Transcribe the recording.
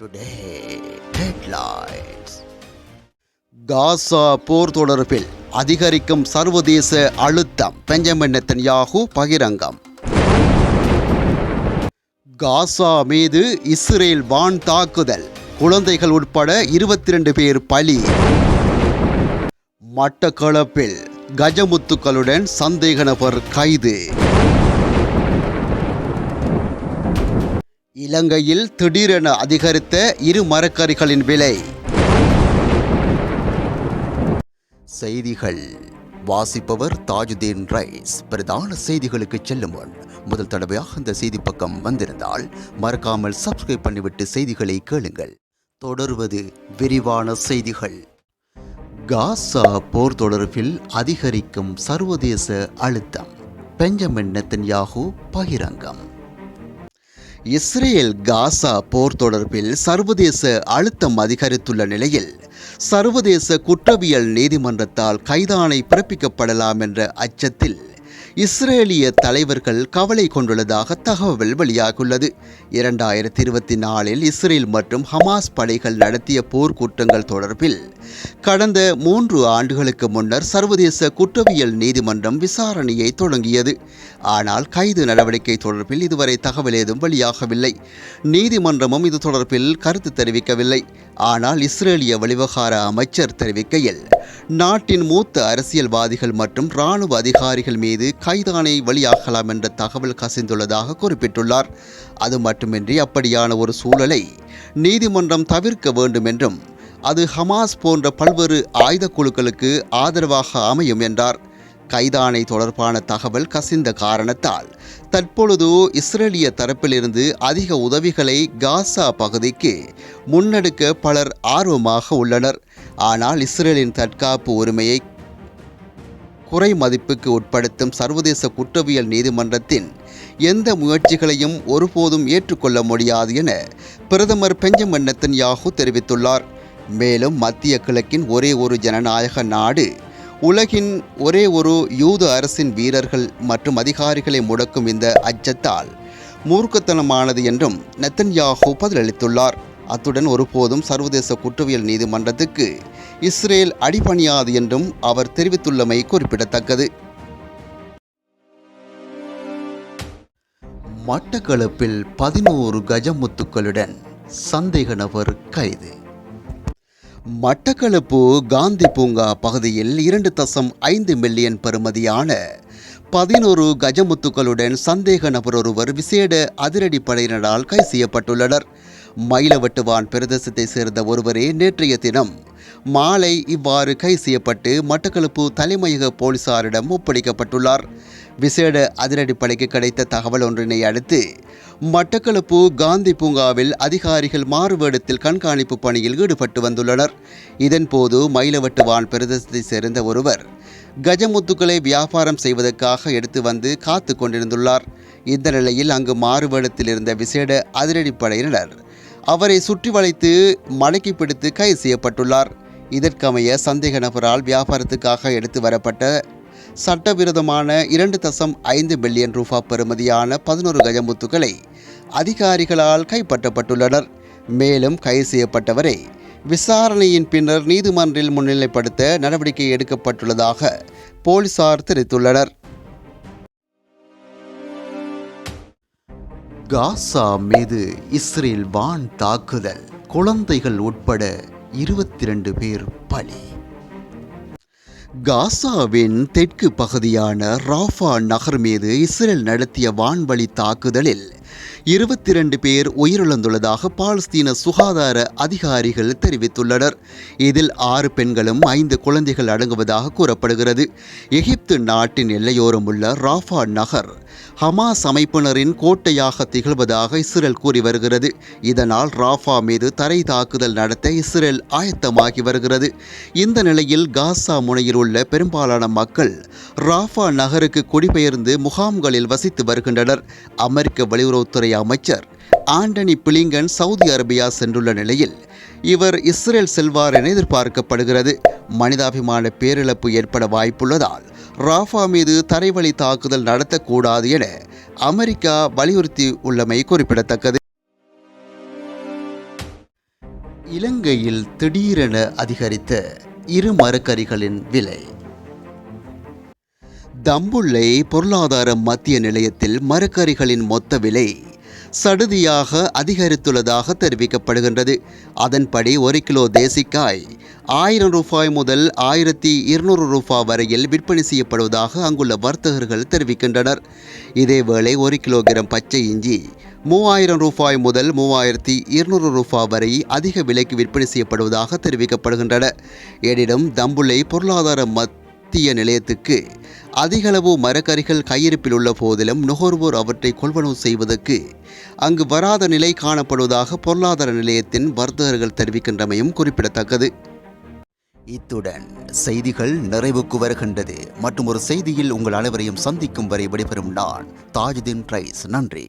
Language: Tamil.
டுடே ஹெட்லைன்ஸ் காசா போர் தொடர்பில் அதிகரிக்கும் சர்வதேச அழுத்தம். Benjamin Netanyahu பகிரங்கம். காசா மீது இஸ்ரேல் வான் தாக்குதல். குழந்தைகள் உட்பட இருபத்தி ரெண்டு பேர் பலி. மட்டக்களப்பில் கஜமுத்துக்களுடன் சந்தேக நபர் கைது. இலங்கையில் திடீரென அதிகரித்த இரு மரக்கறிகளின் விலை. செய்திகள். வாசிப்பவர் தாஜுதீன் ரைஸ். பிரதான செய்திகளுக்கு செல்லும் முன் முதல் தடவையாக இந்த செய்தி பக்கம் வந்திருந்தால் மறக்காமல் சப்ஸ்கிரைப் பண்ணிவிட்டு செய்திகளை கேளுங்கள். தொடர்வது விரிவான செய்திகள். காசா போர் தொடர்பில் அதிகரிக்கும் சர்வதேச அழுத்தம். பெஞ்சமின் நெத்தன்யாகு பகிரங்கம். இஸ்ரேல் காசா போர் தொடர்பில் சர்வதேச அழுத்தம் அதிகரித்துள்ள நிலையில் சர்வதேச குற்றவியல் நீதிமன்றத்தால் கைதானை பிறப்பிக்கப்படலாம் என்ற அச்சத்தில் இஸ்ரேலிய தலைவர்கள் கவலை கொண்டுள்ளதாக தகவல் வெளியாகியுள்ளது. இரண்டாயிரத்தி இருபத்தி நாலில் இஸ்ரேல் மற்றும் ஹமாஸ் படைகள் நடத்திய போர்க்குற்றங்கள் தொடர்பில் கடந்த மூன்று ஆண்டுகளுக்கு முன்னர் சர்வதேச குற்றவியல் நீதிமன்றம் விசாரணையை தொடங்கியது. ஆனால் கைது நடவடிக்கை தொடர்பில் இதுவரை தகவல் ஏதும் வெளியாகவில்லை. நீதிமன்றமும் இது தொடர்பில் கருத்து தெரிவிக்கவில்லை. ஆனால் இஸ்ரேலிய வெளிவகார அமைச்சர் தெரிவிக்கையில் நாட்டின் மூத்த அரசியல்வாதிகள் மற்றும் இராணுவ அதிகாரிகள் மீது கைதானை வெளியாகலாம் என்ற தகவல் கசிந்துள்ளதாக குறிப்பிட்டுள்ளார். அது மட்டுமின்றி அப்படியான ஒரு சூழலை நீதிமன்றம் தவிர்க்க வேண்டும் என்றும் அது ஹமாஸ் போன்ற பல்வேறு ஆயுத குழுக்களுக்கு ஆதரவாக அமையும் என்றார். கைதானை தொடர்பான தகவல் கசிந்த காரணத்தால். தற்பொழுது இஸ்ரேலிய தரப்பிலிருந்து அதிக உதவிகளை காசா பகுதிக்கு முன்னெடுக்க பலர் ஆர்வமாக உள்ளனர். ஆனால் இஸ்ரேலின் தற்காப்பு உரிமையை குறை மதிப்புக்கு உட்படுத்தும் சர்வதேச குற்றவியல் நீதிமன்றத்தின் எந்த முயற்சிகளையும் ஒருபோதும் ஏற்றுக்கொள்ள முடியாது என பிரதமர் பெஞ்சமின் நெத்தன்யாகு தெரிவித்துள்ளார். மேலும் மத்திய கிழக்கின் ஒரே ஒரு ஜனநாயக நாடு உலகின் ஒரே ஒரு யூத அரசின் வீரர்கள் மற்றும் அதிகாரிகளை முடக்கும் இந்த அச்சத்தால் மூர்க்கத்தனமானது என்றும் நெத்தன்யாகு பதிலளித்துள்ளார். அத்துடன் ஒருபோதும் சர்வதேச குற்றவியல் நீதிமன்றத்துக்கு இஸ்ரேல் அடிபணியாது என்றும் அவர் தெரிவித்துள்ளமை குறிப்பிடத்தக்கது. மட்டக்களப்பில் பதினோரு கஜமுத்துக்களுடன் சந்தேக நபர் கைது. மட்டக்களப்பு காந்தி பூங்கா பகுதியில் இரண்டு தசம் ஐந்து மில்லியன் பெறுமதியான பதினோரு கஜமுத்துக்களுடன் சந்தேக நபர் ஒருவர் விசேட அதிரடி படையினரால் கைது செய்யப்பட்டுள்ளனர். மயிலவட்டுவான் பிரதேசத்தை சேர்ந்த ஒருவரே நேற்றைய தினம் மாலை இவ்வாறு கைது செய்யப்பட்டு மட்டக்களப்பு தலைமையக போலீசாரிடம் ஒப்படைக்கப்பட்டுள்ளார். விசேட அதிரடிப்படைக்கு கிடைத்த தகவல் ஒன்றினை அடுத்து மட்டக்களப்பு காந்தி பூங்காவில் அதிகாரிகள் மாறுவேடத்தில் கண்காணிப்பு பணியில் ஈடுபட்டு வந்துள்ளனர். இதன்போது மயிலவட்டுவான் பிரதேசத்தை சேர்ந்த ஒருவர் கஜமுத்துக்களை வியாபாரம் செய்வதற்காக எடுத்து வந்து காத்து கொண்டிருந்துள்ளார். இந்த நிலையில் அங்கு மாறுவேடத்தில் இருந்த விசேட அதிரடிப்படையினர் அவரை சுற்றி வளைத்து மடக்கி பிடித்து கைது செய்யப்பட்டுள்ளார். இதற்கமைய சந்தேக நபரால் வியாபாரத்துக்காக எடுத்து வரப்பட்ட சட்டவிரோதமான இரண்டு தசம் ஐந்து பில்லியன் ரூபா பெறுமதியான பதினோரு கஜமுத்துக்களை அதிகாரிகளால் கைப்பற்றப்பட்டுள்ளனர். மேலும் கைது செய்யப்பட்டவரை விசாரணையின் பின்னர் நீதிமன்றில் முன்னிலைப்படுத்த நடவடிக்கை எடுக்கப்பட்டுள்ளதாக போலீசார் தெரிவித்துள்ளனர். காசா மீது இஸ்ரேல் வான் தாக்குதல் குழந்தைகள் உட்பட இருபத்தி ரெண்டு பேர் பலி. காசாவின் தெற்கு பகுதியான ராஃபா நகர் மீது இஸ்ரேல் நடத்திய வான்வழி தாக்குதலில் இருபத்தி ரெண்டு பேர் உயிரிழந்துள்ளதாக பாலஸ்தீன சுகாதார அதிகாரிகள் தெரிவித்துள்ளனர். இதில் ஆறு பெண்களும் ஐந்து குழந்தைகள் அடங்குவதாக கூறப்படுகிறது. எகிப்து நாட்டின் எல்லையோரம் உள்ள ராஃபா நகர் ஹமாஸ் அமைப்பினரின் கோட்டையாக திகழ்வதாக இஸ்ரேல் கூறி வருகிறது. இதனால் ராஃபா மீது தரை தாக்குதல் நடத்த இஸ்ரேல் ஆயத்தமாகி வருகிறது. இந்த நிலையில் காசா முனையில் உள்ள பெரும்பாலான மக்கள் ராஃபா நகருக்கு குடிபெயர்ந்து முகாம்களில் வசித்து வருகின்றனர். அமெரிக்க வெளியுறவுத்துறை அமைச்சர் ஆண்டனி பிளிங்கன் சவுதி அரேபியா சென்றுள்ள நிலையில் இவர் இஸ்ரேல் செல்வார் என எதிர்பார்க்கப்படுகிறது. மனிதாபிமான பேரிழப்பு ஏற்பட வாய்ப்புள்ளதால் ராஃபா மீது தரைவழி தாக்குதல் நடத்தக்கூடாது என அமெரிக்கா வலியுறுத்தி உள்ளமை குறிப்பிடத்தக்கது. இலங்கையில் திடீரென அதிகரித்த இரு மரக்கறிகளின் விலை. தம்புள்ளை பொருளாதார மத்திய நிலையத்தில் மரக்கறிகளின் மொத்த விலை சடுதியாக அதிகரித்துள்ளதாக தெரிவிக்கப்படுகின்றது. அதன்படி ஒரு கிலோ தேசிக்காய் ஆயிரம் ரூபாய் முதல் ஆயிரத்தி இருநூறு ரூபாய் வரையில் விற்பனை செய்யப்படுவதாக அங்குள்ள வர்த்தகர்கள் தெரிவிக்கின்றனர். இதேவேளை ஒரு கிலோகிராம் பச்சை இஞ்சி மூவாயிரம் ரூபாய் முதல் மூவாயிரத்தி இருநூறு ரூபாய் வரை அதிக விலைக்கு விற்பனை செய்யப்படுவதாக தெரிவிக்கப்படுகின்றன. எனினும் தம்புள்ளை பொருளாதார மத் மத்திய நிலையத்துக்கு அதிகளவு மரக்கறிகள் கையிருப்பில் உள்ள போதிலும் நுகர்வோர் அவற்றை கொள்வனவு செய்வதற்கு அங்கு வராத நிலை காணப்படுவதாக பொருளாதார நிலையத்தின் வர்த்தகர்கள் தெரிவிக்கின்றமையும் குறிப்பிடத்தக்கது. இத்துடன் செய்திகள் நிறைவுக்கு வருகின்றது. மற்றும் ஒரு செய்தியில் உங்கள் அனைவரையும் சந்திக்கும் வரை விடைபெறும் நான் தாஜுதீன் ரைஸ் நன்றி.